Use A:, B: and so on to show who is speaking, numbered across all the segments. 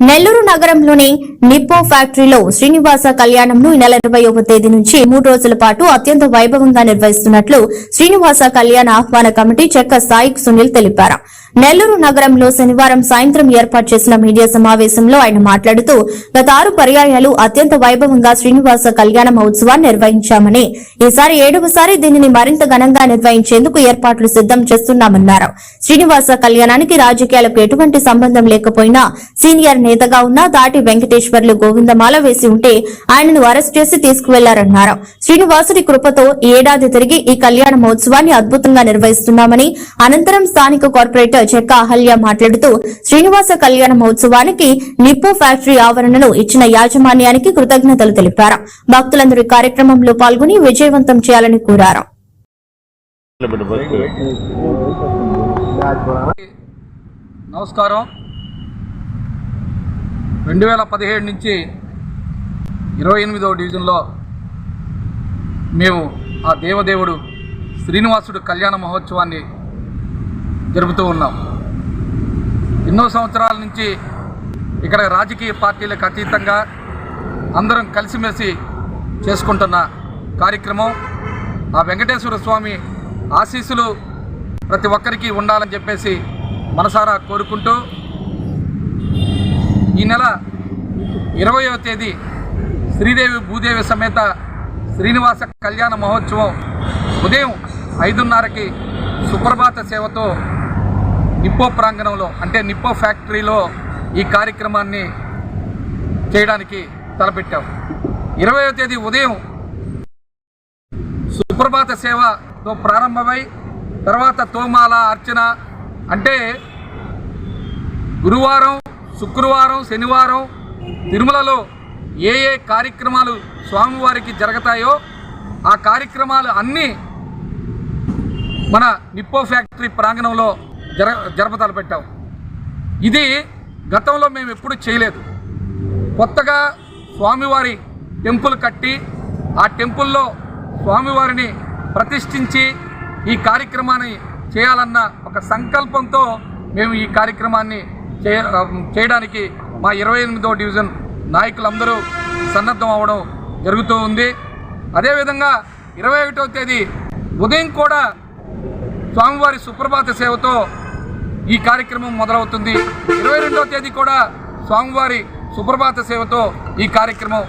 A: నెల్లూరు నగరంలోని నిప్పో ఫ్యాక్టరీలో శ్రీనివాస కళ్యాణంను ఈ నెల ఇరవైవ తేదీ నుంచి మూడు రోజుల పాటు అత్యంత వైభవంగా నిర్వహిస్తున్నట్లు శ్రీనివాస కళ్యాణ ఆహ్వాన కమిటీ చెక్క సాయిక్ సునీల్ తెలిపారు. నెల్లూరు నగరంలో శనివారం సాయంత్రం ఏర్పాటు చేసిన మీడియా సమావేశంలో ఆయన మాట్లాడుతూ గత ఆరు పర్యాయాలు అత్యంత వైభవంగా శ్రీనివాస కళ్యాణ మహోత్సవాన్ని నిర్వహించామని ఈసారి ఏడవసారి దీనిని మరింత ఘనంగా నిర్వహించేందుకు ఏర్పాట్లు సిద్దం చేస్తున్నామన్నారు. శ్రీనివాస కళ్యాణానికి రాజకీయాలకు ఎటువంటి సంబంధం లేకపోయినా సీనియర్ నేతగా ఉన్న దాటి వెంకటేశ్వర్లు గోవిందమాల వేసి ఉంటే ఆయనను అరెస్ట్ చేసి తీసుకువెళ్ళారన్నారు. శ్రీనివాసుడి కృపతో ఈ ఏడాది తిరిగి ఈ కళ్యాణ మహోత్సవాన్ని అద్భుతంగా నిర్వహిస్తున్నామని అనంతరం స్థానిక కార్పొరేటర్ చెక్క అహల్య మాట్లాడుతూ శ్రీనివాస కళ్యాణ మహోత్సవానికి నిప్పో ఫ్యాక్టరీ ఆవరణను ఇచ్చిన యాజమాన్యానికి కృతజ్ఞతలు తెలిపారు. భక్తులందరూ కార్యక్రమంలో పాల్గొని విజయవంతం చేయాలని కోరారు.
B: నమస్కారం. రెండు వేల పదిహేడు నుంచి ఇరవై ఎనిమిదవ డివిజన్లో మేము ఆ దేవదేవుడు శ్రీనివాసుడు కళ్యాణ మహోత్సవాన్ని జరుపుతూ ఉన్నాం. ఎన్నో సంవత్సరాల నుంచి ఇక్కడ రాజకీయ పార్టీలకు అతీతంగా అందరం కలిసిమెలిసి చేసుకుంటున్న కార్యక్రమం. ఆ వెంకటేశ్వర స్వామి ఆశీస్సులు ప్రతి ఒక్కరికి ఉండాలని చెప్పేసి మనసారా కోరుకుంటూ ఈ నెల ఇరవయో తేదీ శ్రీదేవి భూదేవి సమేత శ్రీనివాస కళ్యాణ మహోత్సవం ఉదయం ఐదున్నరకి సుప్రభాత సేవతో నిప్పో ప్రాంగణంలో అంటే నిప్పో ఫ్యాక్టరీలో ఈ కార్యక్రమాన్ని చేయడానికి తలపెట్టాం. ఇరవయో తేదీ ఉదయం సుప్రభాత సేవతో ప్రారంభమై తర్వాత తోమాల అర్చన అంటే గురువారం శుక్రవారం శనివారం తిరుమలలో ఏ ఏ కార్యక్రమాలు స్వామివారికి జరుగుతాయో ఆ కార్యక్రమాలు అన్నీ మన నిప్పో ఫ్యాక్టరీ ప్రాంగణంలో జర జరపతలు పెట్టాం. ఇది గతంలో మేము ఎప్పుడు చేయలేదు. కొత్తగా స్వామివారి టెంపుల్ కట్టి ఆ టెంపుల్లో స్వామివారిని ప్రతిష్ఠించి ఈ కార్యక్రమాన్ని చేయాలన్న ఒక సంకల్పంతో మేము ఈ కార్యక్రమాన్ని చేయ చేయడానికి మా ఇరవై ఎనిమిదో డివిజన్ నాయకులందరూ సన్నద్ధం అవ్వడం జరుగుతూ ఉంది. అదేవిధంగా ఇరవై ఒకటో తేదీ ఉదయం కూడా స్వామివారి సుప్రభాత సేవతో ఈ కార్యక్రమం మొదలవుతుంది. ఇరవై రెండవ తేదీ కూడా స్వామివారి సుప్రభాత సేవతో ఈ కార్యక్రమం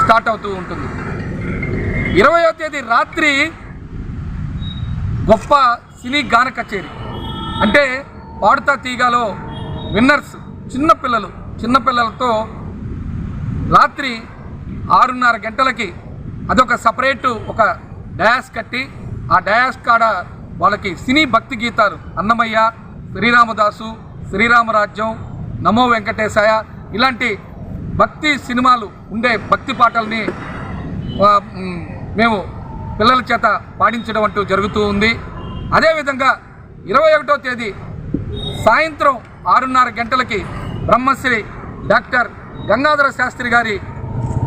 B: స్టార్ట్ అవుతూ ఉంటుంది. ఇరవయో తేదీ రాత్రి గొప్ప సినీ గాన కచేరీ. అంటే పాడుతా తీగాలో విన్నర్స్ చిన్నపిల్లలు చిన్నపిల్లలతో రాత్రి ఆరున్నర గంటలకి అదొక సపరేటు ఒక డయాస్ కట్టి ఆ డయాస్ కాడ వాళ్ళకి సినీ భక్తి గీతాలు అన్నమయ్య శ్రీరామదాసు శ్రీరామరాజ్యం నమో వెంకటేశాయ ఇలాంటి భక్తి సినిమాలు ఉండే భక్తి పాటల్ని మేము పిల్లల చేత పాడించడం అంటూ జరుగుతూ ఉంది. అదేవిధంగా ఇరవై ఒకటో తేదీ సాయంత్రం ఆరున్నర గంటలకి బ్రహ్మశ్రీ డాక్టర్ గంగాధర శాస్త్రి గారి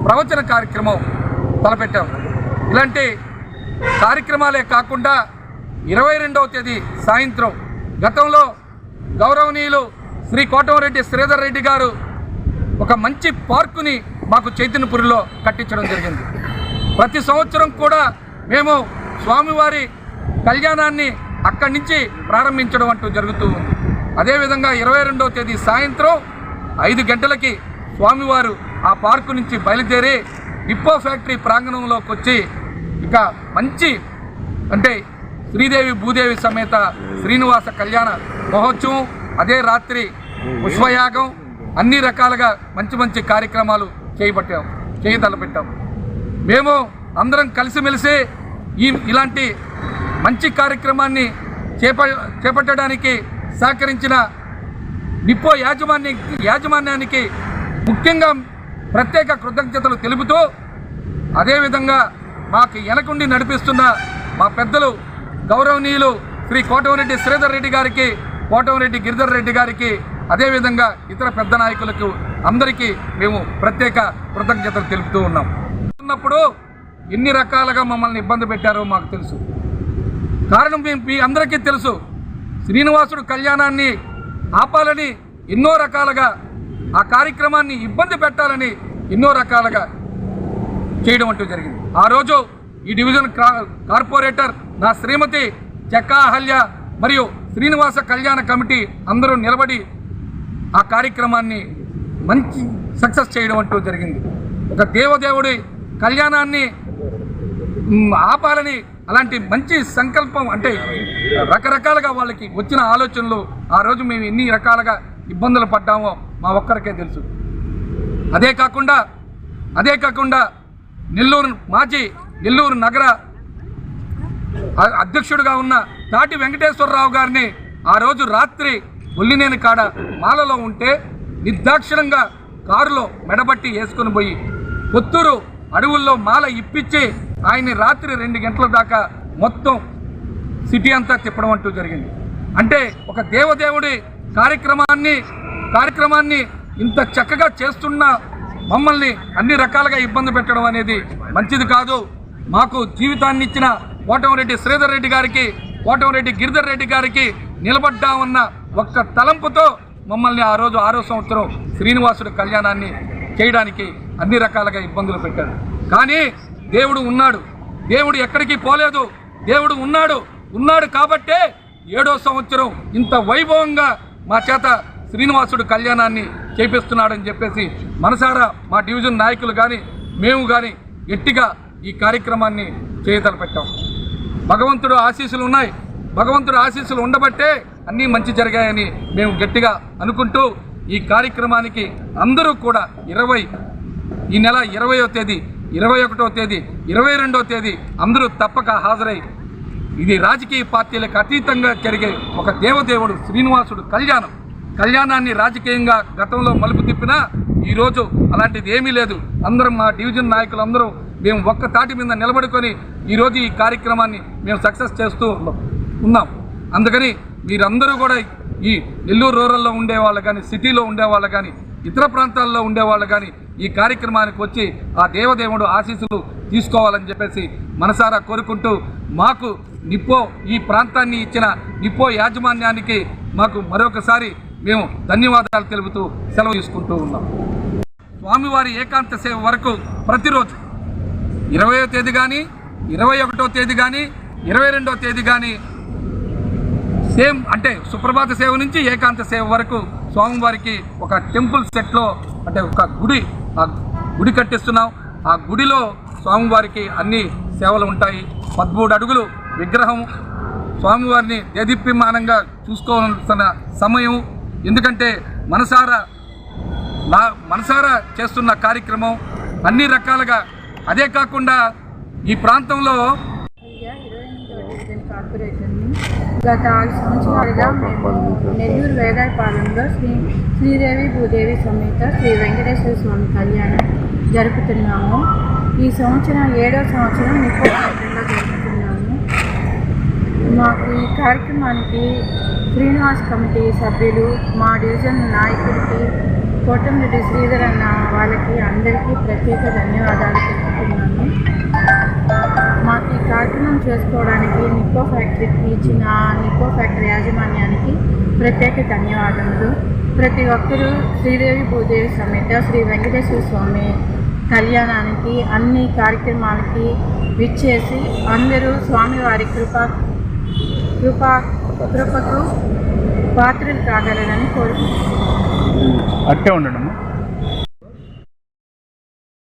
B: ప్రవచన కార్యక్రమం తలపెట్టాం. ఇలాంటి కార్యక్రమాలే కాకుండా ఇరవై రెండవ తేదీ సాయంత్రం గతంలో గౌరవనీయులు శ్రీ కోటమరెడ్డి శ్రీధర్ రెడ్డి గారు ఒక మంచి పార్కుని మాకు చైతన్యపురిలో కట్టించడం జరిగింది. ప్రతి సంవత్సరం కూడా మేము స్వామివారి కళ్యాణాన్ని అక్కడి నుంచి ప్రారంభించడం అంటూ జరుగుతూ ఉంది. అదేవిధంగా ఇరవై రెండవ తేదీ సాయంత్రం ఐదు గంటలకి స్వామివారు ఆ పార్కు నుంచి బయలుదేరి డిప్పో ఫ్యాక్టరీ ప్రాంగణంలోకి వచ్చి ఇక మంచి అంటే శ్రీదేవి భూదేవి సమేత శ్రీనివాస కళ్యాణ మహోత్సవం అదే రాత్రి పుష్పయాగం అన్ని రకాలుగా మంచి మంచి కార్యక్రమాలు చేయబట్టాం చేయతలపెట్టాం మేము అందరం కలిసిమెలిసి ఈ ఇలాంటి మంచి కార్యక్రమాన్ని చేప చేపట్టడానికి సహకరించిన నిప్పో యాజమాన్య యాజమాన్యానికి ముఖ్యంగా ప్రత్యేక కృతజ్ఞతలు తెలుపుతూ అదేవిధంగా మాకు వెనకుండి నడిపిస్తున్న మా పెద్దలు గౌరవనీయులు శ్రీ కోటమిరెడ్డి శ్రీధర్ రెడ్డి గారికి కోటమిరెడ్డి గిరిధర్ రెడ్డి గారికి అదేవిధంగా ఇతర పెద్ద నాయకులకు అందరికీ మేము ప్రత్యేక కృతజ్ఞతలు తెలుపుతూ ఉన్నాం. ఉన్నప్పుడు ఎన్ని రకాలుగా మమ్మల్ని ఇబ్బంది పెట్టారో మాకు తెలుసు. కారణం మీ అందరికీ తెలుసు. శ్రీనివాసుడు కళ్యాణాన్ని ఆపాలని ఎన్నో రకాలుగా ఆ కార్యక్రమాన్ని ఇబ్బంది పెట్టాలని ఎన్నో రకాలుగా చేయడం అంటూ జరిగింది. ఆ రోజు ఈ డివిజన్ కా- కార్పొరేటర్ నా శ్రీమతి చెక్కా మరియు శ్రీనివాస కళ్యాణ కమిటీ అందరూ నిలబడి ఆ కార్యక్రమాన్ని మంచి సక్సెస్ చేయడం అంటూ జరిగింది. ఒక దేవదేవుడి కళ్యాణాన్ని ఆపాలని అలాంటి మంచి సంకల్పం అంటే రకరకాలుగా వాళ్ళకి వచ్చిన ఆలోచనలు ఆ రోజు మేము ఎన్ని రకాలుగా ఇబ్బందులు పడ్డామో మా ఒక్కరికే తెలుసు. అదే కాకుండా అదే కాకుండా నెల్లూరు మాజీ నెల్లూరు నగర అధ్యక్షుడిగా ఉన్న తాటి వెంకటేశ్వరరావు గారిని ఆ రోజు రాత్రి ఒల్లినేని కాడ మాలలో ఉంటే నిర్దాక్షిణంగా కారులో మెడబట్టి వేసుకొని పోయి పొత్తూరు అడవుల్లో మాల ఇప్పించి ఆయన్ని రాత్రి రెండు గంటల దాకా మొత్తం సిటీ అంతా తిప్పడం అంటూ జరిగింది. అంటే ఒక దేవదేవుడి కార్యక్రమాన్ని కార్యక్రమాన్ని ఇంత చక్కగా చేస్తున్న మమ్మల్ని అన్ని రకాలుగా ఇబ్బంది పెట్టడం అనేది మంచిది కాదు. మాకు జీవితాన్ని ఇచ్చిన కోటంరెడ్డి శ్రీధర్ రెడ్డి గారికి కోటంరెడ్డి గిరిధర్ రెడ్డి గారికి నిలబడ్డామన్న ఒక్క తలంపుతో మమ్మల్ని ఆ రోజు ఆరో సంవత్సరం శ్రీనివాసుడి కళ్యాణాన్ని చేయడానికి అన్ని రకాలుగా ఇబ్బందులు పెట్టారు. కానీ దేవుడు ఉన్నాడు. దేవుడు ఎక్కడికి పోలేదు. దేవుడు ఉన్నాడు. ఉన్నాడు కాబట్టే ఏడో సంవత్సరం ఇంత వైభవంగా మా చేత శ్రీనివాసుడు కళ్యాణాన్ని చేపిస్తున్నాడని చెప్పేసి మనసారా మా డివిజన్ నాయకులు కానీ మేము కానీ గట్టిగా ఈ కార్యక్రమాన్ని చేయతలపెట్టాం భగవంతుడు ఆశీస్సులు ఉన్నాయి. భగవంతుడు ఆశీస్సులు ఉండబట్టే అన్నీ మంచి జరిగాయని మేము గట్టిగా అనుకుంటూ ఈ కార్యక్రమానికి అందరూ కూడా ఇరవై ఈ నెల ఇరవయో తేదీ ఇరవై ఒకటో తేదీ ఇరవై రెండో తేదీ అందరూ తప్పక హాజరై ఇది రాజకీయ పార్టీలకు అతీతంగా జరిగే ఒక దేవదేవుడు శ్రీనివాసుడు కళ్యాణం. కళ్యాణాన్ని రాజకీయంగా గతంలో మలుపు తిప్పినా ఈరోజు అలాంటిది ఏమీ లేదు. అందరం మా డివిజన్ నాయకులందరూ మేము ఒక్క తాటి మీద నిలబడుకొని ఈరోజు ఈ కార్యక్రమాన్ని మేము సక్సెస్ చేస్తూ ఉన్నాం. ఉన్నాం అందుకని మీరందరూ కూడా ఈ నెల్లూరు రూరల్లో ఉండేవాళ్ళు కానీ సిటీలో ఉండేవాళ్ళు కానీ ఇతర ప్రాంతాల్లో ఉండేవాళ్ళు కానీ ఈ కార్యక్రమానికి వచ్చి ఆ దేవదేవుడు ఆశీస్సులు తీసుకోవాలని చెప్పేసి మనసారా కోరుకుంటూ మాకు నిప్పో ఈ ప్రాంతాన్ని ఇచ్చిన నిప్పో యాజమాన్యానికి మాకు మరొకసారి మేము ధన్యవాదాలు తెలుపుతూ సెలవు తీసుకుంటూ ఉన్నాం. స్వామివారి ఏకాంత సేవ వరకు ప్రతిరోజు ఇరవయో తేదీ కానీ ఇరవై ఒకటో తేదీ కానీ ఇరవై రెండో తేదీ కానీ సేమ్ అంటే సుప్రభాత సేవ నుంచి ఏకాంత సేవ వరకు స్వామివారికి ఒక టెంపుల్ సెట్లో అంటే ఒక గుడి ఆ గుడి కట్టిస్తున్నాం. ఆ గుడిలో స్వామివారికి అన్ని సేవలు ఉంటాయి. పదమూడు అడుగులు విగ్రహం స్వామివారిని దేదీప్యమానంగా చూసుకోవాల్సిన సమయం ఎందుకంటే మనసారా నా మనసారా చేస్తున్న కార్యక్రమం అన్ని రకాలుగా అదే కాకుండా ఈ ప్రాంతంలో
C: ఇరవై గత ఆరు సంవత్సరాలుగా మేము నెల్లూరు వేదాయపాలెంలో శ్రీ శ్రీదేవి భూదేవి సమేత శ్రీ వెంకటేశ్వర స్వామి కళ్యాణం జరుపుతున్నాము. ఈ సంవత్సరం ఏడో సంవత్సరం నిప్పటిలో జరుపుతున్నాము. మాకు ఈ కార్యక్రమానికి శ్రీనివాస్ కమిటీ సభ్యులు మా డివిజన్ నాయకుడికి కోటమిరెడ్డి శ్రీధర్ అన్న వాళ్ళకి అందరికీ ప్రత్యేక ధన్యవాదాలు తెలుపుతున్నాను. మాకు ఈ కార్యక్రమం చేసుకోవడానికి నిప్పో ఫ్యాక్టరీకి ఇచ్చిన నిప్పో ఫ్యాక్టరీ యాజమాన్యానికి ప్రత్యేక ధన్యవాదములు. ప్రతి ఒక్కరూ శ్రీదేవి భూదేవి సమేత శ్రీ వెంకటేశ్వర స్వామి కళ్యాణానికి అన్ని కార్యక్రమాలకి విచ్చేసి అందరూ స్వామివారి కృప కృపా కృపకు పాత్రలు కాగలరని కోరుకుంటున్నాను.
D: అట్టే ఉండడమ్మా